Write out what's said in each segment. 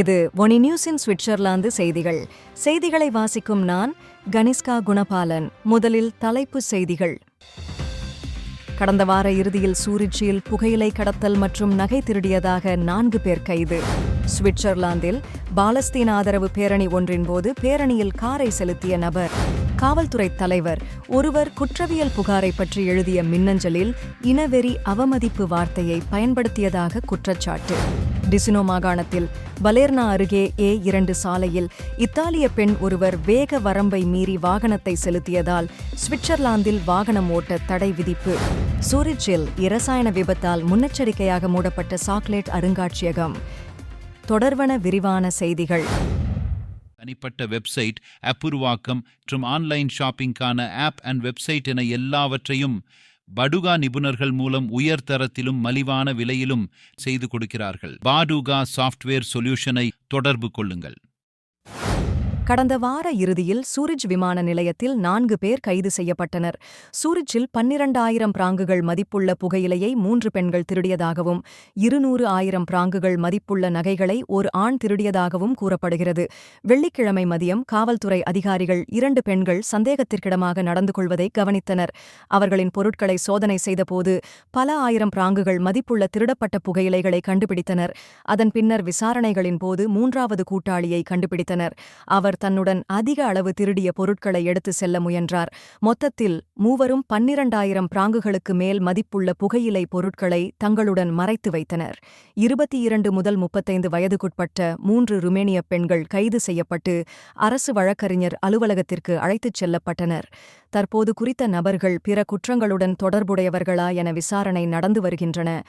இது ஒனி நியூஸின் சுவிட்சர்லாந்து செய்திகள். செய்திகளை வாசிக்கும் நான் கனிஷ்கா குணபாலன். முதலில் தலைப்புச் செய்திகள். கடந்த வார இறுதியில் சூரிச்சியில் புகையிலை கடத்தல் மற்றும் நகை திருடியதாக நான்கு பேர் கைது. சுவிட்சர்லாந்தில் பாலஸ்தீன் ஆதரவு பேரணி ஒன்றின் போது பேரணியில் காரை செலுத்திய நபர். காவல்துறை தலைவர் ஒருவர் குற்றவியல் புகாரை பற்றி எழுதிய மின்னஞ்சலில் இனவெறி அவமதிப்பு வார்த்தையை பயன்படுத்தியதாக குற்றச்சாட்டு. டிசினோ மாகாணத்தில் பலேர்னா அருகே ஏ இரண்டு சாலையில் இத்தாலிய பெண் ஒருவர் வேக வரம்பை மீறி வாகனத்தை செலுத்தியதால் சுவிட்சர்லாந்தில் வாகனம் ஓட்ட தடை விதிப்பு. சூரிச்சில் இரசாயன விபத்தால் முன்னெச்சரிக்கையாக மூடப்பட்ட சாக்லேட் அருங்காட்சியகம். தொடர்வன விரிவான செய்திகள். தனிப்பட்ட வெப்சைட் ஆப் உருவாக்கம் மற்றும் ஆன்லைன் ஷாப்பிங்கான ஆப் அண்ட் வெப்சைட் என எல்லாவற்றையும் படுகா நிபுணர்கள் மூலம் உயர் தரத்திலும் மலிவான விலையிலும் செய்து கொடுக்கிறார்கள். பாடுகா சாஃப்ட்வேர் சொல்யூஷனை தொடர்பு கொள்ளுங்கள். கடந்த வார இறுதியில் சூரிஜ் விமான நிலையத்தில் நான்கு பேர் கைது செய்யப்பட்டனர். சூரிஜில் பன்னிரண்டாயிரம் பிராங்குகள் மதிப்புள்ள புகையிலையை மூன்று பெண்கள் திருடியதாகவும் இருநூறு ஆயிரம் பிராங்குகள் மதிப்புள்ள நகைகளை ஒரு ஆண் திருடியதாகவும் கூறப்படுகிறது. வெள்ளிக்கிழமை மதியம் காவல்துறை அதிகாரிகள் இரண்டு பெண்கள் சந்தேகத்திற்கிடமாக நடந்து கொள்வதை கவனித்தனர். அவர்களின் பொருட்களை சோதனை செய்தபோது பல ஆயிரம் பிராங்குகள் மதிப்புள்ள திருடப்பட்ட புகையிலைகளை கண்டுபிடித்தனர். அதன் பின்னர் விசாரணைகளின் போது மூன்றாவது கூட்டாளியை கண்டுபிடித்தனர். அவர் தன்னுடன் அதிக அளவு திருடிய பொருட்களை எடுத்து செல்ல முயன்றார். மொத்தத்தில் மூவரும் பன்னிரண்டாயிரம் பிராங்குகளுக்கு மேல் மதிப்புள்ள புகையிலை பொருட்களை தங்களுடன் மறைத்து வைத்தனர். இருபத்தி இரண்டு முதல் முப்பத்தைந்து வயதுக்குட்பட்ட மூன்று ருமேனிய பெண்கள் கைது செய்யப்பட்டு அரசு வழக்கறிஞர் அலுவலகத்திற்கு அழைத்துச் செல்லப்பட்டனர். தற்போது குறித்த நபர்கள் பிற குற்றங்களுடன் தொடர்புடையவர்களா என விசாரணை நடந்து வருகின்றன.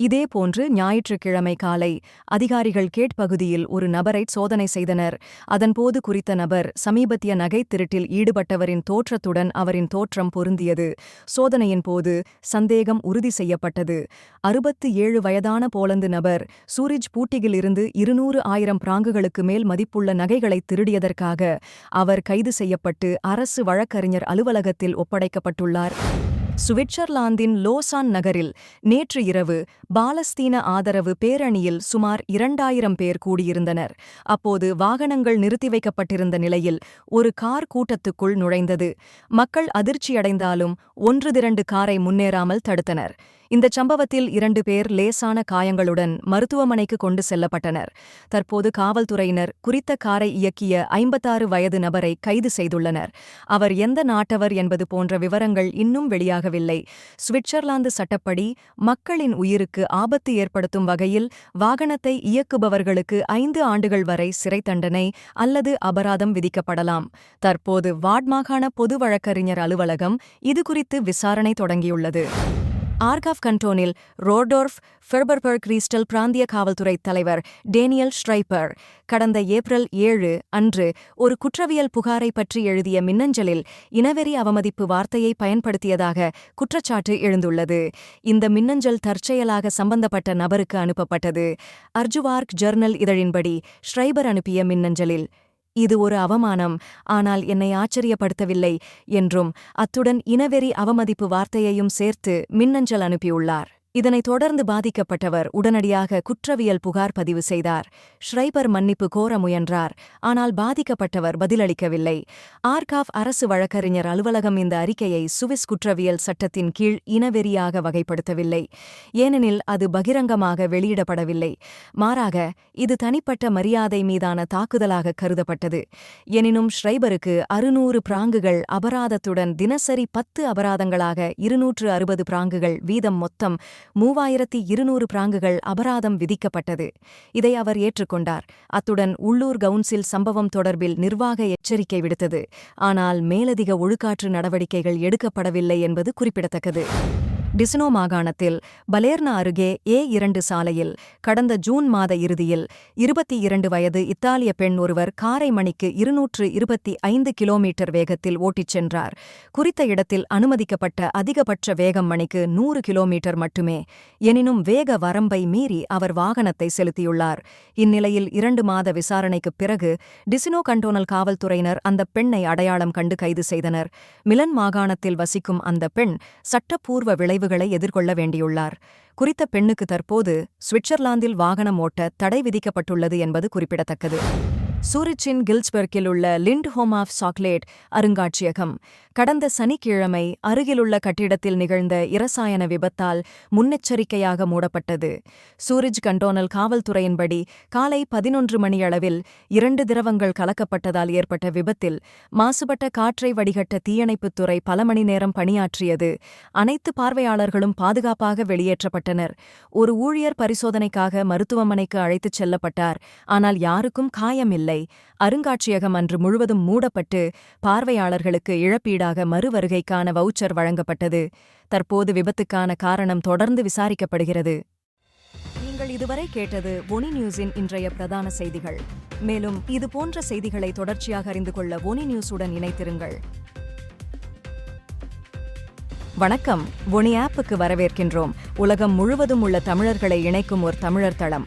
இதேபோன்று ஞாயிற்றுக்கிழமை காலை அதிகாரிகள் கேட் பகுதியில் ஒரு நபரை சோதனை செய்தனர். அதன்போது குறித்த நபர் சமீபத்திய நகை திருட்டில் ஈடுபட்டவரின் தோற்றத்துடன் அவரின் தோற்றம் பொருந்தியது. சோதனையின் போது சந்தேகம் உறுதி செய்யப்பட்டது. அறுபத்து ஏழு வயதான போலந்து நபர் சூரிஜ் பூட்டியிலிருந்து இருநூறு ஆயிரம் பிராங்குகளுக்கு மேல் மதிப்புள்ள நகைகளை திருடியதற்காக அவர் கைது செய்யப்பட்டு அரசு வழக்கறிஞர் அலுவலகத்தில் ஒப்படைக்கப்பட்டுள்ளார். சுவிட்சர்லாந்தின் லோசான் நகரில் நேற்று இரவு பாலஸ்தீன ஆதரவு பேரணியில் சுமார் இரண்டாயிரம் பேர் கூடியிருந்தனர். அப்போது வாகனங்கள் நிறுத்தி வைக்கப்பட்டிருந்த நிலையில் ஒரு கார் கூட்டத்துக்குள் நுழைந்தது. மக்கள் அதிர்ச்சியடைந்தாலும் ஒன்று திரண்டு காரை முன்னேறாமல் தடுத்தனர். இந்த சம்பவத்தில் இரண்டு பேர் லேசான காயங்களுடன் மருத்துவமனைக்கு கொண்டு செல்லப்பட்டனர். தற்போது காவல்துறையினர் குறித்த காரை இயக்கிய ஐம்பத்தாறு வயது நபரை கைது செய்துள்ளனர். அவர் எந்த நாட்டவர் என்பது போன்ற விவரங்கள் இன்னும் வெளியாகவில்லை. சுவிட்சர்லாந்து சட்டப்படி மக்களின் உயிருக்கு ஆபத்து ஏற்படுத்தும் வகையில் வாகனத்தை இயக்குபவர்களுக்கு ஐந்து ஆண்டுகள் வரை சிறை தண்டனை அல்லது அபராதம் விதிக்கப்படலாம். தற்போது வாட்மாகாண பொது வழக்கறிஞர் அலுவலகம் இதுகுறித்து விசாரணை தொடங்கியுள்ளது. ஆர்காஃப் கண்டோனில் ரோடோர்ஃப் ஃபெர்பர்பர்க் ரீஸ்டல் பிராந்திய காவல்துறை தலைவர் டேனியல் ஸ்ட்ரைப்பர். கடந்த ஏப்ரல் ஏழு அன்று ஒரு குற்றவியல் புகாரை பற்றி எழுதிய மின்னஞ்சலில் இனவெறி அவமதிப்பு வார்த்தையை பயன்படுத்தியதாக குற்றச்சாட்டு எழுந்துள்ளது. இந்த மின்னஞ்சல் தற்செயலாக சம்பந்தப்பட்ட நபருக்கு அனுப்பப்பட்டது. அர்ஜுவார்க் ஜர்னல் இதழின்படி ஸ்ட்ரைபர் அனுப்பிய மின்னஞ்சலில் இது ஒரு அவமானம் ஆனால் என்னை ஆச்சரியப்படுத்தவில்லை என்றும் அத்துடன் இனவெறி அவமதிப்பு வார்த்தையையும் சேர்த்து மின்னஞ்சல் அனுப்பியுள்ளார். இதனைத் தொடர்ந்து பாதிக்கப்பட்டவர் உடனடியாக குற்றவியல் புகார் பதிவு செய்தார். ஷ்ரைபர் மன்னிப்பு கோர முயன்றார். ஆனால் பாதிக்கப்பட்டவர் பதிலளிக்கவில்லை. ஆர்காவ் அரசு வழக்கறிஞர் அலுவலகம் இந்த அறிக்கையை சுவிஸ் குற்றவியல் சட்டத்தின் கீழ் இனவெறியாக வகைப்படுத்தவில்லை. ஏனெனில் அது பகிரங்கமாக வெளியிடப்படவில்லை. மாறாக இது தனிப்பட்ட மரியாதை மீதான தாக்குதலாக கருதப்பட்டது. எனினும் ஷ்ரைபருக்கு அறுநூறு பிராங்குகள் அபராதத்துடன் தினசரி பத்து அபராதங்களாக இருநூற்று அறுபது பிராங்குகள் வீதம் மொத்தம் மூவாயிரத்தி இருநூறு பிராங்குகள் அபராதம் விதிக்கப்பட்டது. இதை அவர் ஏற்றுக்கொண்டார். அத்துடன் உள்ளூர் கவுன்சில் சம்பவம் தொடர்பில் நிர்வாக எச்சரிக்கை விடுத்தது. ஆனால் மேலதிக ஒழுக்காற்று நடவடிக்கைகள் எடுக்கப்படவில்லை என்பது குறிப்பிடத்தக்கது. டிசினோ மாகாணத்தில் பலேர்னா அருகே ஏ இரண்டு சாலையில் கடந்த ஜூன் மாத இறுதியில் இருபத்தி இரண்டு வயது இத்தாலிய பெண் ஒருவர் காரை மணிக்கு இருநூற்று இருபத்தி ஐந்து கிலோமீட்டர் வேகத்தில் ஓட்டிச் சென்றார். குறித்த இடத்தில் அனுமதிக்கப்பட்ட அதிகபட்ச வேகம் மணிக்கு நூறு கிலோமீட்டர் மட்டுமே. எனினும் வேக வரம்பை மீறி அவர் வாகனத்தை செலுத்தியுள்ளார். இந்நிலையில் இரண்டு மாத விசாரணைக்குப் பிறகு டிசினோ கண்டோனல் காவல்துறையினர் அந்த பெண்ணை அடையாளம் கண்டு கைது செய்தனர். மிலன் மாகாணத்தில் வசிக்கும் அந்த பெண் சட்டப்பூர்வ விளைவு விளைவுகளை எதிர்கொள்ள வேண்டியுள்ளார். குறித்த பெண்ணுக்கு தற்போது சுவிட்சர்லாந்தில் வாகனம் ஓட்ட தடை விதிக்கப்பட்டுள்ளது என்பது குறிப்பிடத்தக்கது. சூரிச்சின் கில்ஸ்பெர்க்கில் உள்ள லிண்ட் ஹோம் ஆஃப் சாக்லேட் அருங்காட்சியகம். கடந்த சனிக்கிழமை அருகிலுள்ள கட்டிடத்தில் நிகழ்ந்த இரசாயன விபத்தால் முன்னெச்சரிக்கையாக மூடப்பட்டது. சூரிஜ் கண்டோனல் காவல்துறையின்படி காலை பதினொன்று மணியளவில் இரண்டு திரவங்கள் கலக்கப்பட்டதால் ஏற்பட்ட விபத்தில் மாசுபட்ட காற்றை வடிகட்ட தீயணைப்புத் துறை பல மணி நேரம் பணியாற்றியது. அனைத்து பார்வையாளர்களும் பாதுகாப்பாக வெளியேற்றப்பட்டனர். ஒரு ஊழியர் பரிசோதனைக்காக மருத்துவமனைக்கு அழைத்துச் செல்லப்பட்டார். ஆனால் யாருக்கும் காயமில்லை. அருங்காட்சியகம் அன்று முழுவதும் மூடப்பட்டு பார்வையாளர்களுக்கு இழப்பீடாக மறுவருகைக்கான வவுச்சர் வழங்கப்பட்டது. தற்போது விபத்துக்கான காரணம் தொடர்ந்து விசாரிக்கப்படுகிறது. நீங்கள் இதுவரை கேட்டது ஒனி நியூஸின் இன்றைய பிரதான செய்திகள். மேலும் இது போன்ற செய்திகளை தொடர்ச்சியாக அறிந்து கொள்ள ஒனி நியூஸுடன் இணைத்திருங்கள் வணக்கம். ஒனி ஆப்புக்கு வரவேற்கின்றோம். உலகம் முழுவதும் உள்ள தமிழர்களை இணைக்கும் ஒரு தமிழர் தளம்.